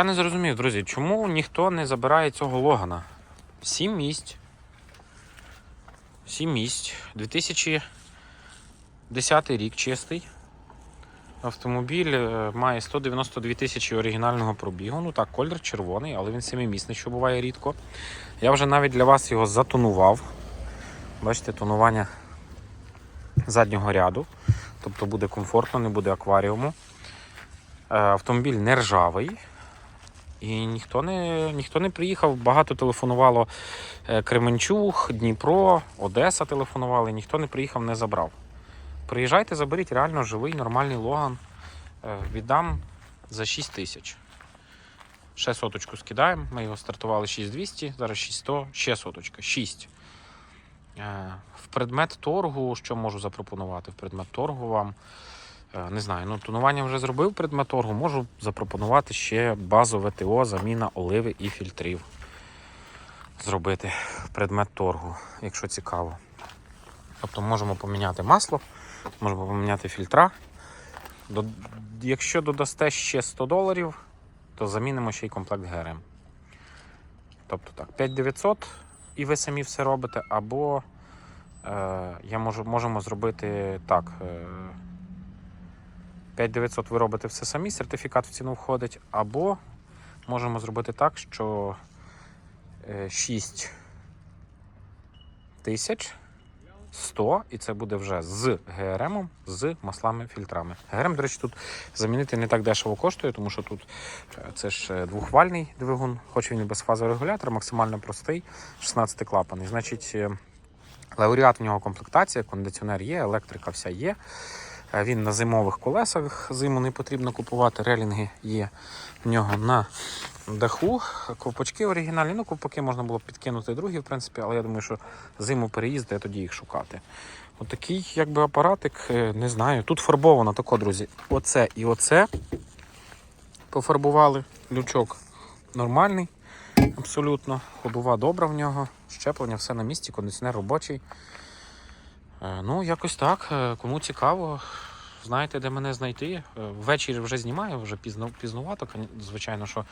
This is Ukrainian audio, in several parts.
Я не зрозумів, друзі, чому ніхто не забирає цього Логана? Сім місць. Сім місць. 2010 рік чистий. Автомобіль е, має 192 тисячі оригінального пробігу. Ну так, колір червоний, але він семимісний, що буває рідко. Я вже навіть для вас його затонував. Бачите, тонування заднього ряду. Тобто буде комфортно, не буде акваріуму. Е, Автомобіль не ржавий. І ніхто не, ніхто не приїхав. Багато телефонувало е, Кременчуг, Дніпро, Одеса телефонували, ніхто не приїхав, не забрав. Приїжджайте, заберіть реально живий, нормальний логан. Е, Віддам за 6 тисяч. Ще соточку скидаємо. Ми його стартували 6200, зараз 6100, ще соточка, 6. Е, В предмет торгу, що можу запропонувати? В предмет торгу вам. Е, Не знаю, ну тонування вже зробив предмет торгу. Можу запропонувати ще базове ТО, заміна оливи і фільтрів. Зробити предмет торгу, якщо цікаво. Тобто можемо поміняти масло, можемо поміняти фільтра. Якщо додасте ще 100 доларів, то замінимо ще й комплект ГРМ. Тобто так, 5900 і ви самі все робите, або е, я можу, можемо зробити так. Е, 5900 ви робите все самі, сертифікат в ціну входить, або можемо зробити так, що е, 6 тисяч 100, і це буде вже з ГРМ, з маслами фільтрами. ГРМ, до речі, тут замінити не так дешево коштує, тому що тут е, це ж е, двохвальний двигун, хоч він і без фазорегулятора, максимально простий, 16 клапаний. Значить, е, лауреат в нього комплектація, кондиціонер є, електрика вся є. Він на зимових колесах, зиму не потрібно купувати, релінги є в нього на даху. Ковпачки оригінальні. Ну, ковпаки можна було підкинути другі, в принципі, але я думаю, що зиму переїзди, тоді їх шукати. Отакий, якби апаратик, е, не знаю. Тут фарбовано тако, друзі. Оце і оце пофарбували. Лючок нормальний, абсолютно. Ходова добра в нього, щеплення, все на місці, кондиціонер робочий. Е, Ну, якось так. Е, Кому цікаво, знаєте, де мене знайти. Е, Ввечері вже знімаю, вже пізно, пізнувато, звичайно, що,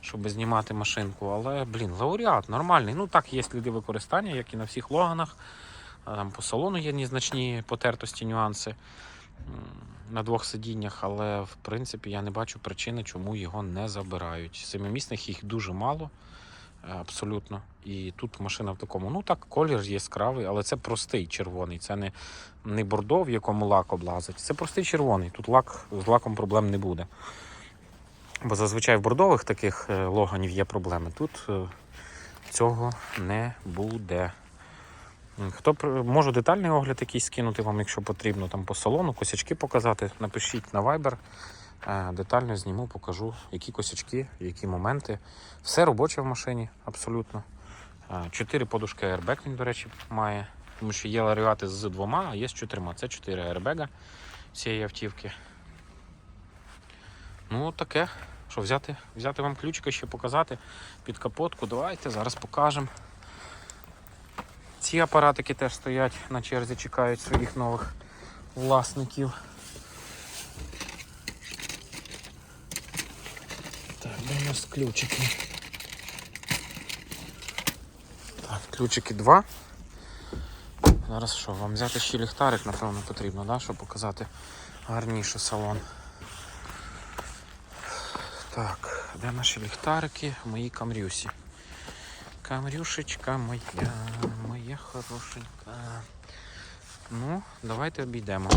щоб знімати машинку. Але, блін, лауреат нормальний. Ну так, є сліди використання, як і на всіх логанах. Там по салону є незначні потертості, нюанси на двох сидіннях, але в принципі я не бачу причини, чому його не забирають. Семимісних їх дуже мало. Абсолютно. І тут машина в такому. Ну так, колір яскравий, але це простий червоний. Це не, не бордо, в якому лак облазить. Це простий червоний. Тут лак з лаком проблем не буде. Бо зазвичай в бордових таких е, логанів є проблеми. Тут е, цього не буде. Хто можу детальний огляд якийсь скинути вам, якщо потрібно, там по салону, косячки показати. Напишіть на Viber. Детально зніму, покажу, які косячки, які моменти. Все робоче в машині, абсолютно. Чотири подушки airbag він, до речі, має. Тому що є ларіати з двома, а є з чотирма. Це чотири airbag цієї автівки. Ну, таке. Що, взяти, взяти вам ключика ще показати під капотку. Давайте зараз покажемо. Ці апаратики теж стоять на черзі, чекають своїх нових власників. Де у нас ключики? Так, ключики два. Зараз що, вам взяти ще ліхтарик, напевно, потрібно, да, щоб показати гарніше салон. Так, де наші ліхтарики? В моїй камрюсі. Камрюшечка моя, моя хорошенька. Ну, давайте обійдемо.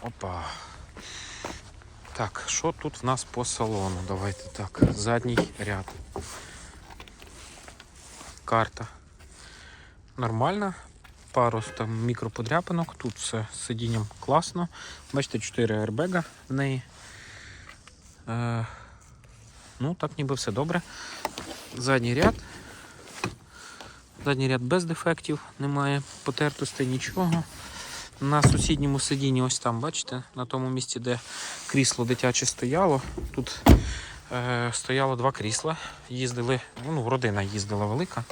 Опа. Так, що тут в нас по салону? Давайте так. Задній ряд. Карта. Нормальна. Пару там мікроподряпинок. Тут все з сидінням класно. Бачите, 4 аербега в неї. Е, ну, так ніби все добре. Задній ряд. Задній ряд без дефектів, немає потертостей, нічого. На сусідньому сидінні, ось там, бачите, на тому місці, де крісло дитяче стояло. Тут е, стояло два крісла. Їздили, ну, родина їздила велика.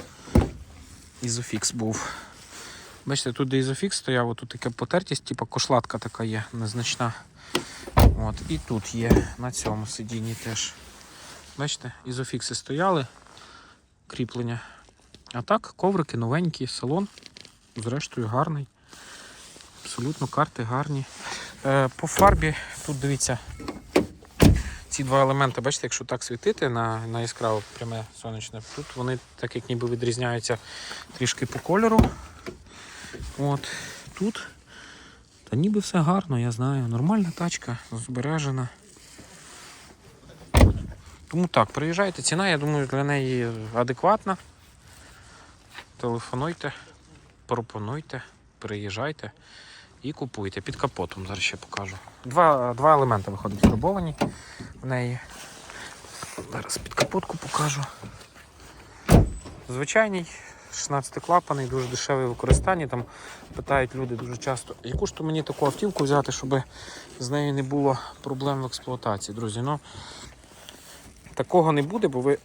Ізофікс був. Бачите, тут де ізофікс стояв, тут така потертість, типу кошладка така є незначна. От, і тут є на цьому сидінні теж. Бачите, ізофікси стояли, кріплення. А так, коврики новенькі, салон, зрештою, гарний. Абсолютно карти гарні. Е, по фарбі, тут дивіться, ці два елементи, бачите, якщо так світити на, на яскраво пряме сонячне, тут вони так як ніби відрізняються трішки по кольору. От тут. Та ніби все гарно, я знаю. Нормальна тачка, збережена. Тому так, приїжджайте. Ціна, я думаю, для неї адекватна. Телефонуйте, пропонуйте, приїжджайте і купуйте. Під капотом зараз ще покажу. Два, два елементи виходять фарбовані в неї. Зараз під капотку покажу. Звичайний 16 клапаний, дуже дешеве використання. Там питають люди дуже часто, яку ж то мені таку автівку взяти, щоб з нею не було проблем в експлуатації, друзі. Ну, такого не буде, бо ви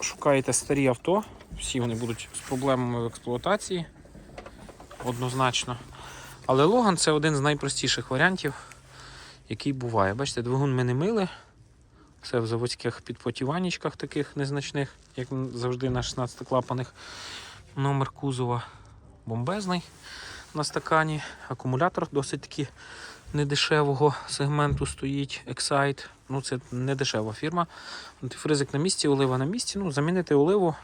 шукаєте старі авто, всі вони будуть з проблемами в експлуатації. Однозначно. Але Логан це один з найпростіших варіантів, який буває. Бачите, двигун ми не мили. Все в заводських підпотіванічках таких незначних, як завжди на 16 клапаних. Номер кузова бомбезний на стакані. Акумулятор досить таки недешевого сегменту стоїть. Excite. Ну, це не дешева фірма. Антифризик на місці, олива на місці. Ну, замінити оливу.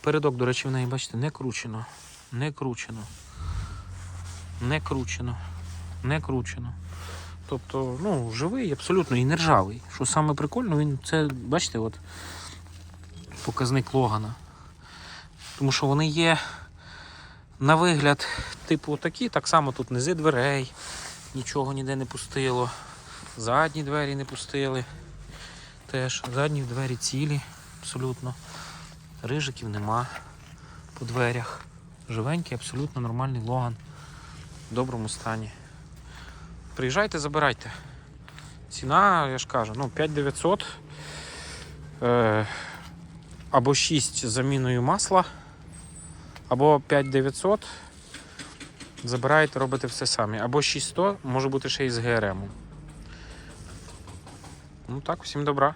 Передок, до речі, в неї, бачите, не кручено. Не кручено. Не кручено. Не кручено. Тобто, ну, живий, абсолютно і не ржавий. Що саме прикольно, він це, бачите, от показник Логана. Тому що вони є на вигляд, типу, такі, так само тут низи дверей, нічого ніде не пустило. Задні двері не пустили. Теж задні двері цілі, абсолютно. Рижиків нема по дверях. Живенький, абсолютно нормальний логан. В доброму стані. Приїжджайте, забирайте. Ціна, я ж кажу, ну 5900 е, або 6 з заміною масла, або 5900. Забираєте, робите все самі. Або 6100, може бути ще й з ГРМ. Ну так, всім добра.